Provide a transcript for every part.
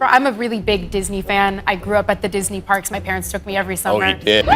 I'm a really big Disney fan. I grew up at the Disney parks. My parents took me every summer. Oh, he did.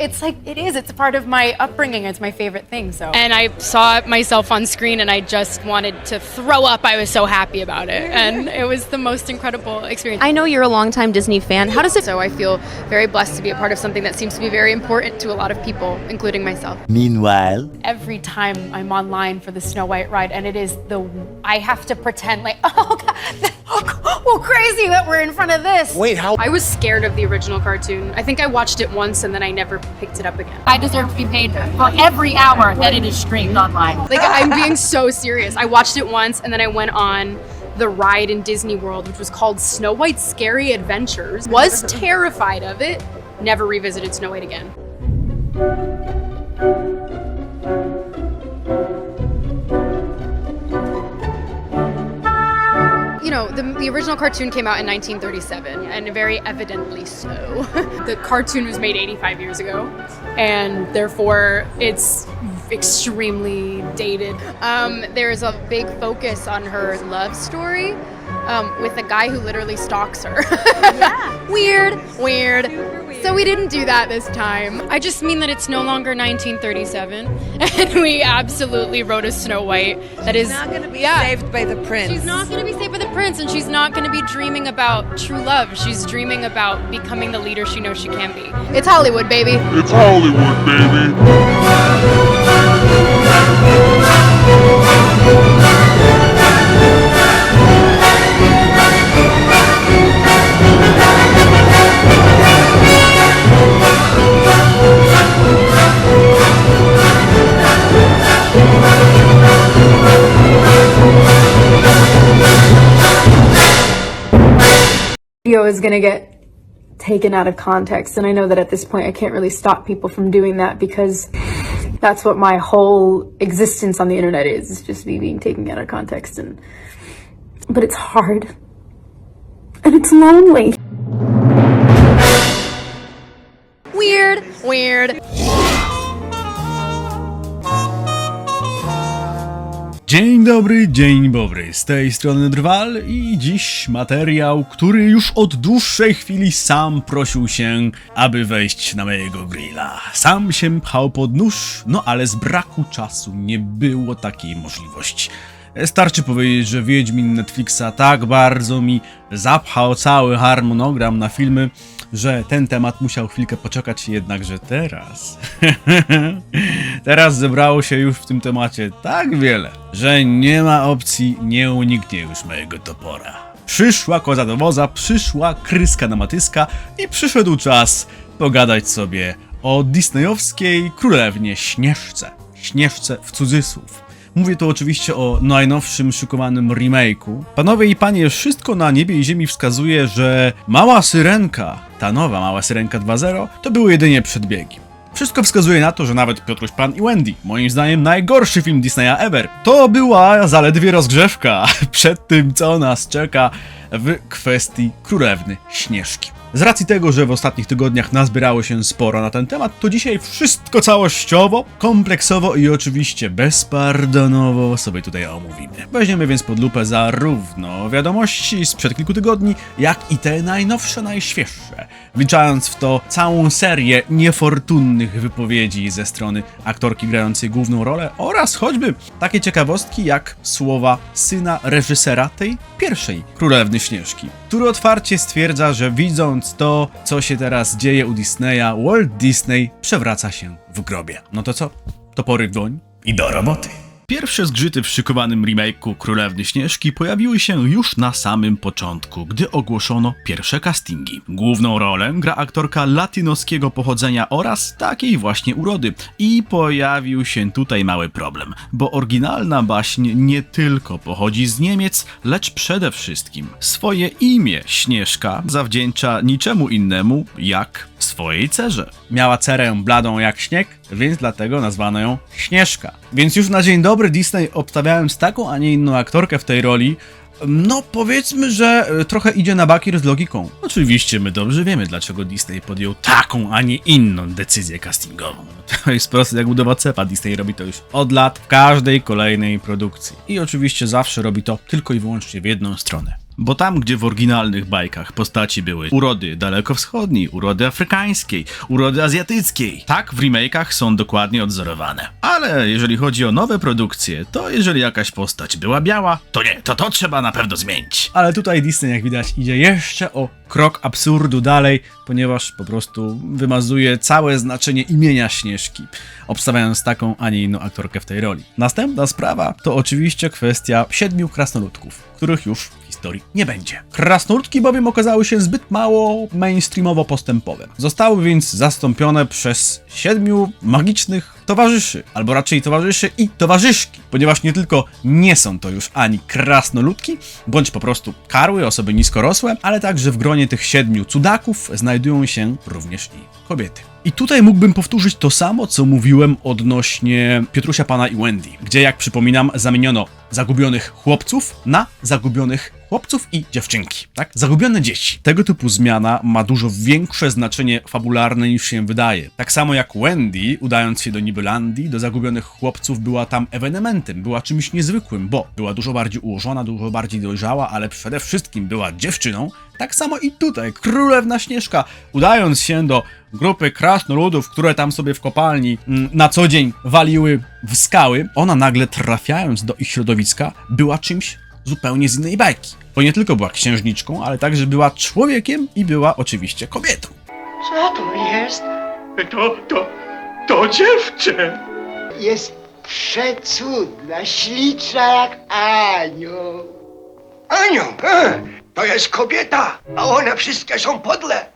It's like it is. It's a part of my upbringing. It's my favorite thing. So and I saw myself on screen and I just wanted to throw up. I was so happy about it. And it was the most incredible experience. I know you're a longtime Disney fan. How does it so I feel very blessed to be a part of something that seems to be very important to a lot of people, including myself. Meanwhile, every time I'm online for the Snow White ride, and it is the I have to pretend like oh god, well oh, crazy that we're in front of this. wait, how? I was scared of the original cartoon. I think I watched it once and then I never picked it up again. I deserve to be paid for every hour that it is streamed online. Like I'm being so serious. I watched it once and then I went on the ride in Disney World, which was called Snow White's Scary Adventures. Was terrified of it. Never revisited Snow White again. You know, the, the original cartoon came out in 1937, and very evidently so. the cartoon was made 85 years ago, and therefore it's extremely dated. Um, there's a big focus on her love story um, with a guy who literally stalks her. yeah. weird, weird. So we didn't do that this time. I just mean that it's no longer 1937, and we absolutely wrote a Snow White that is not going to be yeah. saved by the prince. She's not going to be saved by the prince, and she's not going to be dreaming about true love. She's dreaming about becoming the leader she knows she can be. It's Hollywood, baby. It's Hollywood, baby. Video is going to get taken out of context and i know that at this point i can't really stop people from doing that because that's what my whole existence on the internet is is just me being taken out of context and but it's hard. And it's lonely. Weird, weird. Dzień dobry, dzień dobry, z tej strony Drwal i dziś materiał, który już od dłuższej chwili sam prosił się, aby wejść na mojego grilla. Sam się pchał pod nóż, no ale z braku czasu nie było takiej możliwości. Starczy powiedzieć, że Wiedźmin Netflixa tak bardzo mi zapchał cały harmonogram na filmy, że ten temat musiał chwilkę poczekać, jednakże teraz. teraz zebrało się już w tym temacie tak wiele, że nie ma opcji, nie uniknie już mojego topora. Przyszła koza do woza, przyszła kryska na matyska i przyszedł czas pogadać sobie o disneyowskiej królewnie Śnieżce. Śnieżce w cudzysłów. Mówię tu oczywiście o najnowszym szykowanym remake'u. Panowie i panie, wszystko na niebie i ziemi wskazuje, że Mała Syrenka, ta nowa Mała Syrenka 2.0, to były jedynie przedbiegi. Wszystko wskazuje na to, że nawet Piotruś Pan i Wendy, moim zdaniem najgorszy film Disneya ever, to była zaledwie rozgrzewka przed tym, co nas czeka w kwestii Królewny Śnieżki. Z racji tego, że w ostatnich tygodniach nazbierało się sporo na ten temat, to dzisiaj wszystko całościowo, kompleksowo i oczywiście bezpardonowo sobie tutaj omówimy. Weźmiemy więc pod lupę zarówno wiadomości sprzed kilku tygodni, jak i te najnowsze, najświeższe, wliczając w to całą serię niefortunnych wypowiedzi ze strony aktorki grającej główną rolę oraz choćby takie ciekawostki jak słowa syna reżysera tej pierwszej Królewny Śnieżki, który otwarcie stwierdza, że widząc to, co się teraz dzieje u Disneya, Walt Disney przewraca się w grobie. No to co? Topory w dłoń i do roboty. Pierwsze zgrzyty w szykowanym remake'u Królewny Śnieżki pojawiły się już na samym początku, gdy ogłoszono pierwsze castingi. Główną rolę gra aktorka latynoskiego pochodzenia oraz takiej właśnie urody. I pojawił się tutaj mały problem, bo oryginalna baśń nie tylko pochodzi z Niemiec, lecz przede wszystkim swoje imię Śnieżka zawdzięcza niczemu innemu jak swojej cerze. Miała cerę bladą jak śnieg, więc dlatego nazwano ją Śnieżka. Więc już na dzień dobry Disney obstawiając taką, a nie inną aktorkę w tej roli, No, powiedzmy, że e, trochę idzie na bakier z logiką. Oczywiście my dobrze wiemy, dlaczego Disney podjął taką, a nie inną decyzję castingową. To jest proste jak budowa cepa. Disney robi to już od lat w każdej kolejnej produkcji. I oczywiście zawsze robi to tylko i wyłącznie w jedną stronę. Bo tam, gdzie w oryginalnych bajkach postaci były urody dalekowschodniej, urody afrykańskiej, urody azjatyckiej, tak w remake'ach są dokładnie odzorowane. Ale jeżeli chodzi o nowe produkcje, to jeżeli jakaś postać była biała, to nie, to to trzeba na pewno zmienić. Ale tutaj Disney, jak widać, idzie jeszcze o krok absurdu dalej, ponieważ po prostu wymazuje całe znaczenie imienia Śnieżki, obstawiając taką, a nie inną aktorkę w tej roli. Następna sprawa to oczywiście kwestia siedmiu krasnoludków, których już historii nie będzie. Krasnoludki bowiem okazały się zbyt mało mainstreamowo postępowe. Zostały więc zastąpione przez siedmiu magicznych towarzyszy, albo raczej towarzyszy i towarzyszki, ponieważ nie tylko nie są to już ani krasnoludki, bądź po prostu karły, osoby niskorosłe, ale także w gronie tych siedmiu cudaków znajdują się również i kobiety. I tutaj mógłbym powtórzyć to samo, co mówiłem odnośnie Piotrusia Pana i Wendy, gdzie, jak przypominam, zamieniono zagubionych chłopców na zagubionych chłopców i dziewczynki, tak? Zagubione dzieci. Tego typu zmiana ma dużo większe znaczenie fabularne niż się wydaje. Tak samo jak Wendy, udając się do Nibylandii, do zagubionych chłopców była tam ewenementem, była czymś niezwykłym, bo była dużo bardziej ułożona, dużo bardziej dojrzała, ale przede wszystkim była dziewczyną. Tak samo i tutaj, królewna Śnieżka, udając się do grupy krasnoludów, które tam sobie w kopalni mm, na co dzień waliły w skały, ona nagle trafiając do ich środowiska, była czymś zupełnie z innej bajki. Bo nie tylko była księżniczką, ale także była człowiekiem i była oczywiście kobietą. Co to jest? To, to, to dziewczę! Jest przecudna, śliczna jak anioł. Anioł! E, to jest kobieta, a one wszystkie są podle.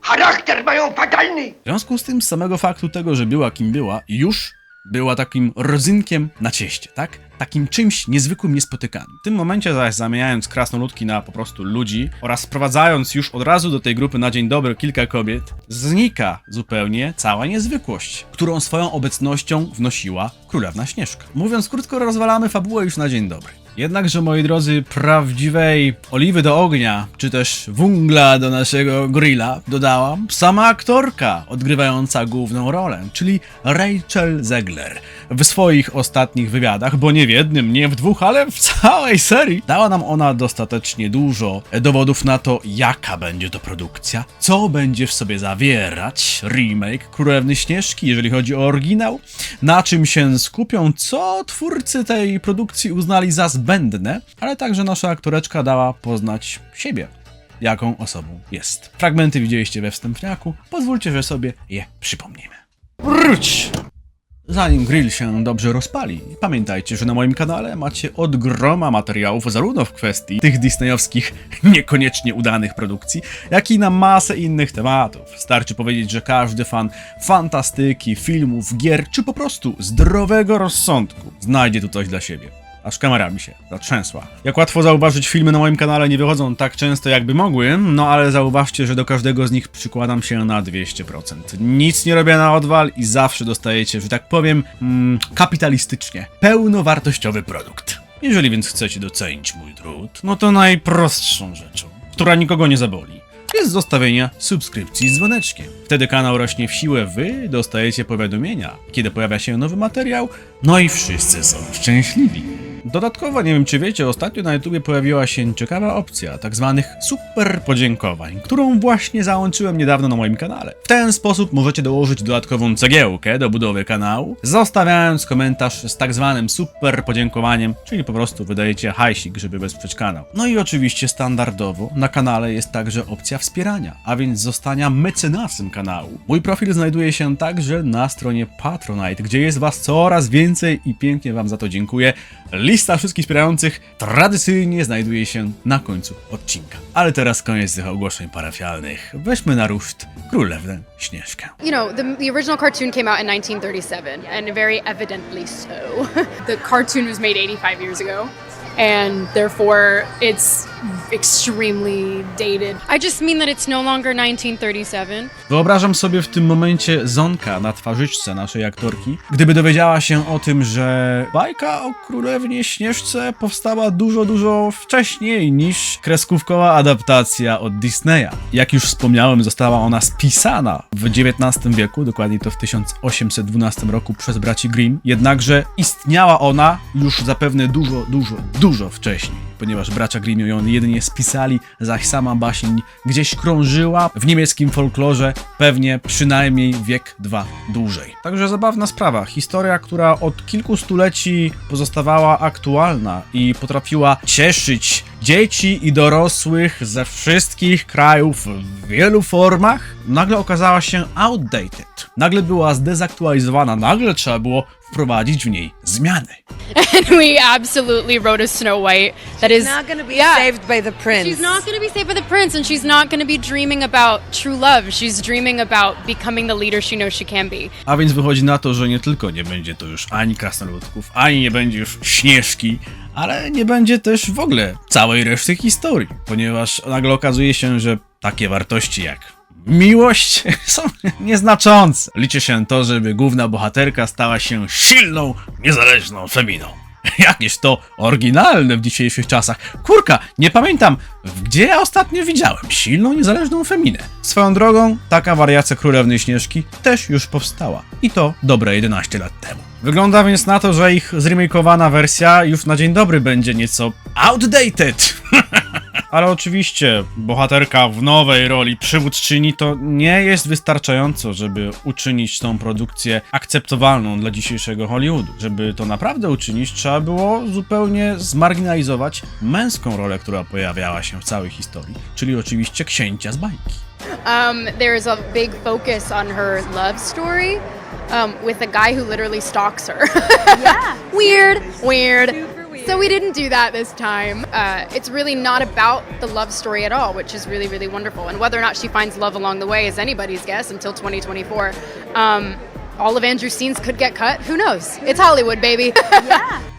Charakter mają fatalny. W związku z tym, z samego faktu tego, że była kim była, już była takim rodzynkiem na cieście, tak? Takim czymś niezwykłym, niespotykanym. W tym momencie zaś zamieniając krasnoludki na po prostu ludzi oraz sprowadzając już od razu do tej grupy na dzień dobry kilka kobiet, znika zupełnie cała niezwykłość, którą swoją obecnością wnosiła królewna Śnieżka. Mówiąc krótko, rozwalamy fabułę już na dzień dobry. Jednakże, moi drodzy, prawdziwej oliwy do ognia, czy też wungla do naszego grilla dodałam sama aktorka odgrywająca główną rolę, czyli Rachel Zegler. W swoich ostatnich wywiadach, bo nie w jednym, nie w dwóch, ale w całej serii, dała nam ona dostatecznie dużo dowodów na to, jaka będzie to produkcja, co będzie w sobie zawierać remake Królewny Śnieżki, jeżeli chodzi o oryginał, na czym się skupią, co twórcy tej produkcji uznali za zbędne, ale także nasza aktoreczka dała poznać siebie, jaką osobą jest. Fragmenty widzieliście we wstępniaku, pozwólcie, że sobie je przypomnimy. Wróć! Zanim grill się dobrze rozpali, pamiętajcie, że na moim kanale macie od groma materiałów zarówno w kwestii tych disneyowskich, niekoniecznie udanych produkcji, jak i na masę innych tematów. Starczy powiedzieć, że każdy fan fantastyki, filmów, gier, czy po prostu zdrowego rozsądku znajdzie tu coś dla siebie. Aż kamera mi się zatrzęsła. Jak łatwo zauważyć, filmy na moim kanale nie wychodzą tak często, jakby mogły, no ale zauważcie, że do każdego z nich przykładam się na 200%. Nic nie robię na odwal i zawsze dostajecie, że tak powiem, mm, kapitalistycznie, pełnowartościowy produkt. Jeżeli więc chcecie docenić mój trud, no to najprostszą rzeczą, która nikogo nie zaboli, jest zostawienia subskrypcji z dzwoneczkiem. Wtedy kanał rośnie w siłę, wy dostajecie powiadomienia, kiedy pojawia się nowy materiał, no i wszyscy są szczęśliwi. Dodatkowo, nie wiem czy wiecie, ostatnio na YouTubie pojawiła się ciekawa opcja tak zwanych super podziękowań, którą właśnie załączyłem niedawno na moim kanale. W ten sposób możecie dołożyć dodatkową cegiełkę do budowy kanału, zostawiając komentarz z tak zwanym super podziękowaniem, czyli po prostu wydajecie hajsik, żeby wesprzeć kanał. No i oczywiście standardowo na kanale jest także opcja wspierania, a więc zostania mecenasem kanału. Mój profil znajduje się także na stronie Patronite, gdzie jest was coraz więcej i pięknie wam za to dziękuję. Lista wszystkich wspierających tradycyjnie znajduje się na końcu odcinka. Ale teraz koniec tych ogłoszeń parafialnych. Weźmy na ruszt Królewnę Śnieżkę. You know, the, the original cartoon came out in 1937, and very evidently so. the cartoon was made 85 years ago, and therefore it's extremely dated. I just mean that it's no longer 1937. Wyobrażam sobie w tym momencie Zonka na twarzyczce naszej aktorki, gdyby dowiedziała się o tym, że bajka o Królewnie Śnieżce powstała dużo, dużo wcześniej niż kreskówkowa adaptacja od Disneya. Jak już wspomniałem, została ona spisana w XIX wieku, dokładnie to w 1812 roku przez braci Grimm, jednakże istniała ona już zapewne dużo, dużo, dużo wcześniej ponieważ bracia Grimm ją jedynie spisali, zaś sama baśń gdzieś krążyła w niemieckim folklorze pewnie przynajmniej wiek dwa dłużej. Także zabawna sprawa. Historia, która od kilku stuleci pozostawała aktualna i potrafiła cieszyć dzieci i dorosłych ze wszystkich krajów w wielu formach, nagle okazała się outdated. Nagle była zdezaktualizowana, nagle trzeba było wprowadzić w niej zmiany. and we absolutely wrote a Snow White that is not going to be yeah. saved by the prince. She's not going to be saved by the prince, and she's not going to be dreaming about true love. She's dreaming about becoming the leader she knows she can be. A więc wychodzi na to, że nie tylko nie będzie to już ani krasnoludków, ani nie będzie już śnieżki, ale nie będzie też w ogóle całej reszty historii, ponieważ nagle okazuje się, że takie wartości jak miłość są nieznaczące. Liczy się to, żeby główna bohaterka stała się silną, niezależną feminą. Jakieś to oryginalne w dzisiejszych czasach. Kurka, nie pamiętam, gdzie ja ostatnio widziałem silną, niezależną feminę. Swoją drogą, taka wariacja Królewnej Śnieżki też już powstała. I to dobre 11 lat temu. Wygląda więc na to, że ich zremakeowana wersja już na dzień dobry będzie nieco outdated. Ale oczywiście bohaterka w nowej roli przywódczyni to nie jest wystarczająco, żeby uczynić tą produkcję akceptowalną dla dzisiejszego Hollywoodu. Żeby to naprawdę uczynić, trzeba było zupełnie zmarginalizować męską rolę, która pojawiała się w całej historii, czyli oczywiście księcia z bajki. Um, there's a big focus on her love story um, with a guy who literally stalks her. yeah. weird, weird. So we didn't do that this time. Uh, it's really not about the love story at all, which is really, really wonderful. And whether or not she finds love along the way is anybody's guess until 2024. Um, all of Andrew's scenes could get cut. Who knows? It's Hollywood, baby.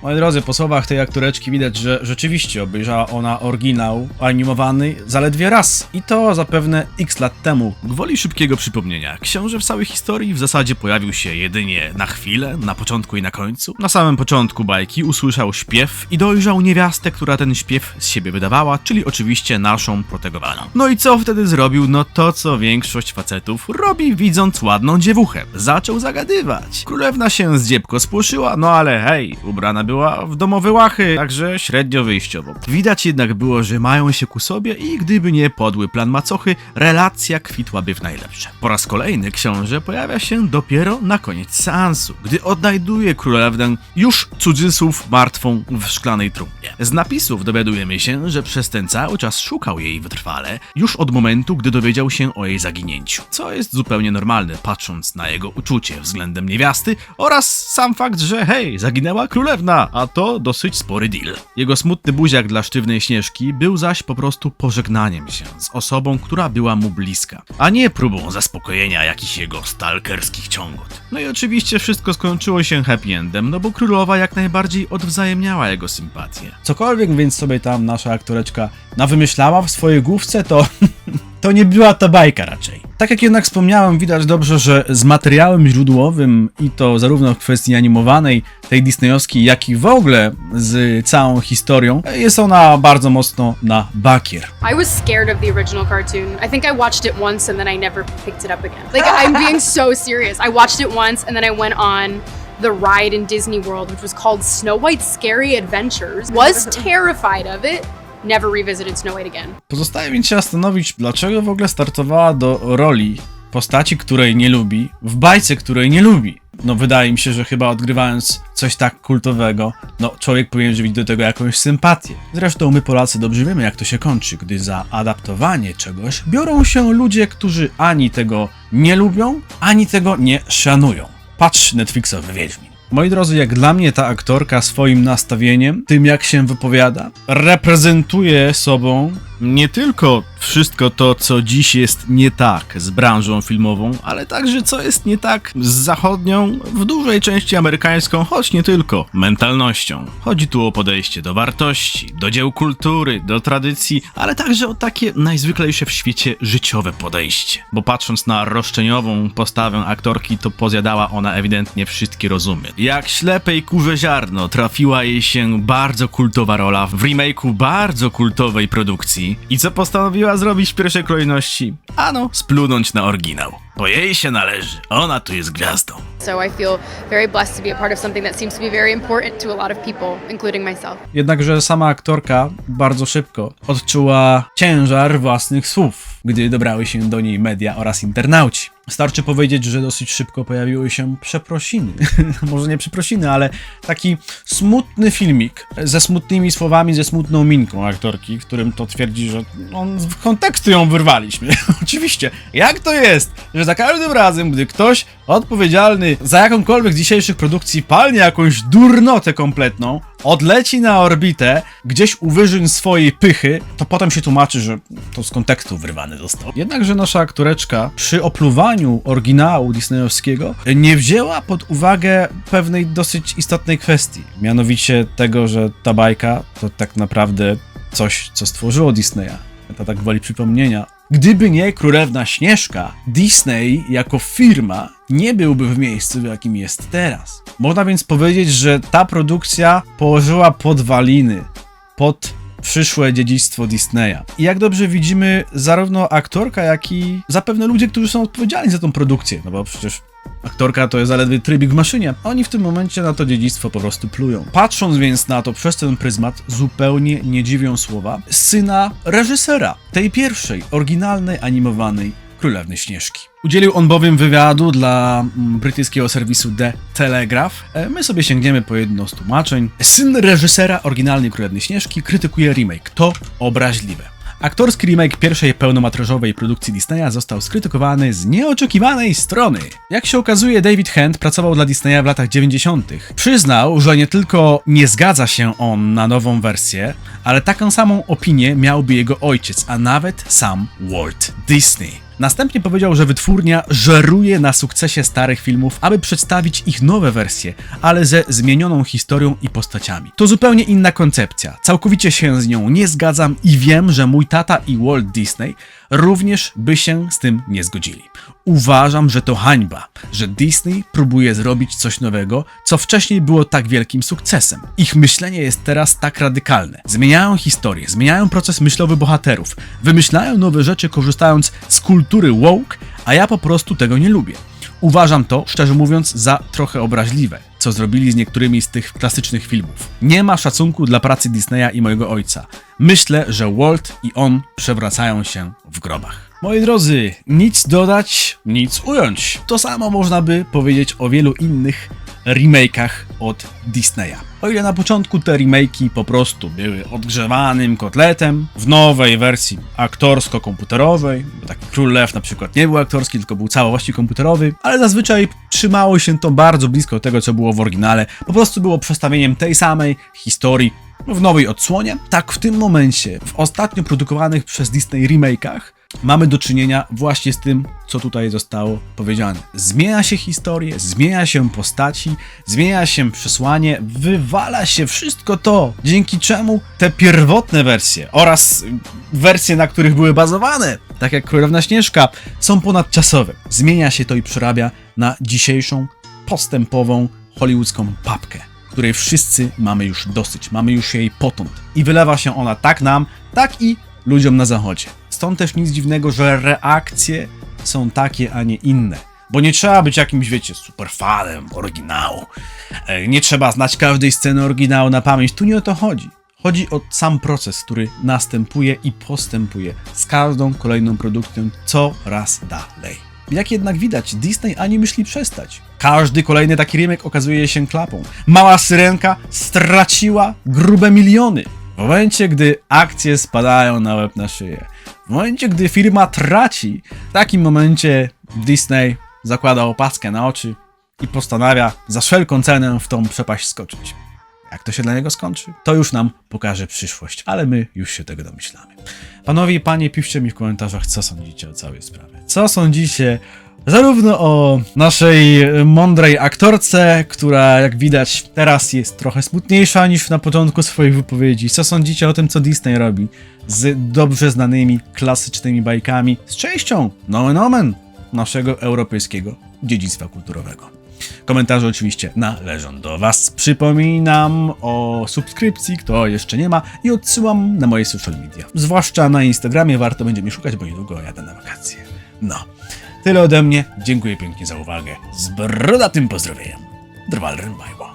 Moi drodzy, po słowach tej aktoreczki widać, że rzeczywiście obejrzała ona oryginał animowany zaledwie raz. I to zapewne x lat temu. Gwoli szybkiego przypomnienia, książę w całej historii w zasadzie pojawił się jedynie na chwilę, na początku i na końcu. Na samym początku bajki usłyszał śpiew i dojrzał niewiastę, która ten śpiew z siebie wydawała, czyli oczywiście naszą protegowaną. No i co wtedy zrobił? No to, co większość facetów robi widząc ładną dziewuchę. Zaczął zagadywać. Królewna się z dziebko spłoszyła, no ale hej, ubrana była w domowe łachy, także średnio wyjściowo. Widać jednak było, że mają się ku sobie i gdyby nie podły plan macochy, relacja kwitłaby w najlepsze. Po raz kolejny książę pojawia się dopiero na koniec seansu, gdy odnajduje królewnę już cudzysłów martwą w szklanej trumnie. Z napisów dowiadujemy się, że przez ten cały czas szukał jej wytrwale, już od momentu, gdy dowiedział się o jej zaginięciu. Co jest zupełnie normalne, patrząc na jego uczucie względem niewiasty oraz sam fakt, że hej, zaginęła królewna, a to dosyć spory deal. Jego smutny buziak dla sztywnej Śnieżki był zaś po prostu pożegnaniem się z osobą, która była mu bliska, a nie próbą zaspokojenia jakichś jego stalkerskich ciągot. No i oczywiście wszystko skończyło się happy endem, no bo królowa jak najbardziej odwzajemniała jego sympatię. Cokolwiek więc sobie tam nasza aktoreczka nawymyślała w swojej główce, to to nie była to bajka raczej. Tak jak jednak wspomniałem, widać dobrze, że z materiałem źródłowym i to zarówno w kwestii animowanej, tej disneyowskiej, jak i w ogóle z całą historią, jest ona bardzo mocno na bakier. I was scared of the original cartoon. I think I watched it once and then I never picked it up again. Like I'm being so serious. I watched it once and then I went on the ride in Disney World, which was called Snow White's Scary Adventures. Was terrified of it. Never revisited Snow White again. Pozostaje więc się zastanowić, dlaczego w ogóle startowała do roli postaci, której nie lubi, w bajce, której nie lubi. No wydaje mi się, że chyba odgrywając coś tak kultowego, no człowiek powinien żywić do tego jakąś sympatię. Zresztą my Polacy dobrze wiemy jak to się kończy, gdy za adaptowanie czegoś biorą się ludzie, którzy ani tego nie lubią, ani tego nie szanują. Patrz Netflixowy Wiedźmin. Moi drodzy, jak dla mnie ta aktorka swoim nastawieniem, tym jak się wypowiada, reprezentuje sobą nie tylko wszystko to, co dziś jest nie tak z branżą filmową, ale także co jest nie tak z zachodnią, w dużej części amerykańską, choć nie tylko, mentalnością. Chodzi tu o podejście do wartości, do dzieł kultury, do tradycji, ale także o takie najzwyklejsze w świecie życiowe podejście. Bo patrząc na roszczeniową postawę aktorki, to pozjadała ona ewidentnie wszystkie rozumy. Jak ślepej kurze ziarno trafiła jej się bardzo kultowa rola w remake'u bardzo kultowej produkcji. I co postanowiła zrobić w pierwszej kolejności? Ano, splunąć na oryginał. Bo jej się należy. Ona tu jest gwiazdą. So I feel very blessed to be a part of something that seems to be very important to a lot of people, including myself. Jednakże sama aktorka bardzo szybko odczuła ciężar własnych słów, gdy dobrały się do niej media oraz internauci. Starczy powiedzieć, że dosyć szybko pojawiły się przeprosiny. Może nie przeprosiny, ale taki smutny filmik ze smutnymi słowami, ze smutną minką aktorki, w którym to twierdzi, że on z kontekstu ją wyrwaliśmy. Oczywiście, jak to jest, że za każdym razem, gdy ktoś odpowiedzialny za jakąkolwiek z dzisiejszych produkcji palnie jakąś durnotę kompletną, odleci na orbitę, gdzieś u swojej pychy, to potem się tłumaczy, że to z kontekstu wyrwany został. Jednakże nasza aktoreczka przy opluwaniu oryginału disneyowskiego nie wzięła pod uwagę pewnej dosyć istotnej kwestii. Mianowicie tego, że ta bajka to tak naprawdę coś, co stworzyło Disneya. To tak woli przypomnienia. Gdyby nie Królewna Śnieżka, Disney jako firma nie byłby w miejscu, w jakim jest teraz. Można więc powiedzieć, że ta produkcja położyła podwaliny pod przyszłe dziedzictwo Disneya. I jak dobrze widzimy, zarówno aktorka, jak i zapewne ludzie, którzy są odpowiedzialni za tą produkcję, no bo przecież aktorka to jest zaledwie trybik w maszynie, oni w tym momencie na to dziedzictwo po prostu plują. Patrząc więc na to przez ten pryzmat, zupełnie nie dziwią słowa syna reżysera tej pierwszej, oryginalnej, animowanej Królewny Śnieżki. Udzielił on bowiem wywiadu dla mm, brytyjskiego serwisu The Telegraph. E, My sobie sięgniemy po jedno z tłumaczeń. Syn reżysera oryginalnej Królewny Śnieżki krytykuje remake. To obraźliwe. Aktorski remake pierwszej pełnometrażowej produkcji Disneya został skrytykowany z nieoczekiwanej strony. Jak się okazuje, David Hand pracował dla Disneya w latach 90. Przyznał, że nie tylko nie zgadza się on na nową wersję, ale taką samą opinię miałby jego ojciec, a nawet sam Walt Disney. Następnie powiedział, że wytwórnia żeruje na sukcesie starych filmów, aby przedstawić ich nowe wersje, ale ze zmienioną historią i postaciami. To zupełnie inna koncepcja. Całkowicie się z nią nie zgadzam i wiem, że mój tata i Walt Disney również by się z tym nie zgodzili. Uważam, że to hańba, że Disney próbuje zrobić coś nowego, co wcześniej było tak wielkim sukcesem. Ich myślenie jest teraz tak radykalne. Zmieniają historię, zmieniają proces myślowy bohaterów, wymyślają nowe rzeczy korzystając z kultury woke, a ja po prostu tego nie lubię. Uważam to, szczerze mówiąc, za trochę obraźliwe, co zrobili z niektórymi z tych klasycznych filmów. Nie ma szacunku dla pracy Disneya i mojego ojca. Myślę, że Walt i on przewracają się w grobach. Moi drodzy, nic dodać, nic ująć. To samo można by powiedzieć o wielu innych remake'ach od Disneya. O ile na początku te remake'i po prostu były odgrzewanym kotletem, w nowej wersji aktorsko-komputerowej, bo taki Król Lew na przykład nie był aktorski, tylko był całości komputerowy, ale zazwyczaj trzymało się to bardzo blisko tego, co było w oryginale. Po prostu było przestawieniem tej samej historii w nowej odsłonie. Tak w tym momencie, w ostatnio produkowanych przez Disney remake'ach, mamy do czynienia właśnie z tym, co tutaj zostało powiedziane. Zmienia się historię, zmienia się postaci, zmienia się przesłanie, wywala się wszystko to, dzięki czemu te pierwotne wersje oraz wersje, na których były bazowane, tak jak Królewna Śnieżka, są ponadczasowe. Zmienia się to i przerabia na dzisiejszą, postępową, hollywoodzką papkę której wszyscy mamy już dosyć, mamy już jej potąd. I wylewa się ona tak nam, tak i ludziom na zachodzie. Stąd też nic dziwnego, że reakcje są takie, a nie inne. Bo nie trzeba być jakimś, wiecie, superfanem oryginału. E, Nie trzeba znać każdej sceny oryginału na pamięć. Tu nie o to chodzi. Chodzi o sam proces, który następuje i postępuje z każdą kolejną produkcją coraz dalej. Jak jednak widać, Disney ani myśli przestać. Każdy kolejny taki remake okazuje się klapą. Mała syrenka straciła grube miliony. W momencie, gdy akcje spadają na łeb na szyję. W momencie, gdy firma traci, w takim momencie Disney zakłada opaskę na oczy i postanawia za wszelką cenę w tą przepaść skoczyć. Jak to się dla niego skończy, to już nam pokaże przyszłość, ale my już się tego domyślamy. Panowie i panie, piszcie mi w komentarzach, co sądzicie o całej sprawie. Co sądzicie zarówno o naszej mądrej aktorce, która jak widać teraz jest trochę smutniejsza niż na początku swoich wypowiedzi. Co sądzicie o tym, co Disney robi z dobrze znanymi, klasycznymi bajkami, z częścią, nomen omen, naszego europejskiego dziedzictwa kulturowego. Komentarze oczywiście należą do Was. Przypominam o subskrypcji, kto jeszcze nie ma, i odsyłam na moje social media. Zwłaszcza na Instagramie warto będzie mnie szukać, bo niedługo jadę na wakacje. No, tyle ode mnie. Dziękuję pięknie za uwagę. Z brodatym pozdrowieniem. Drwal Rymajło.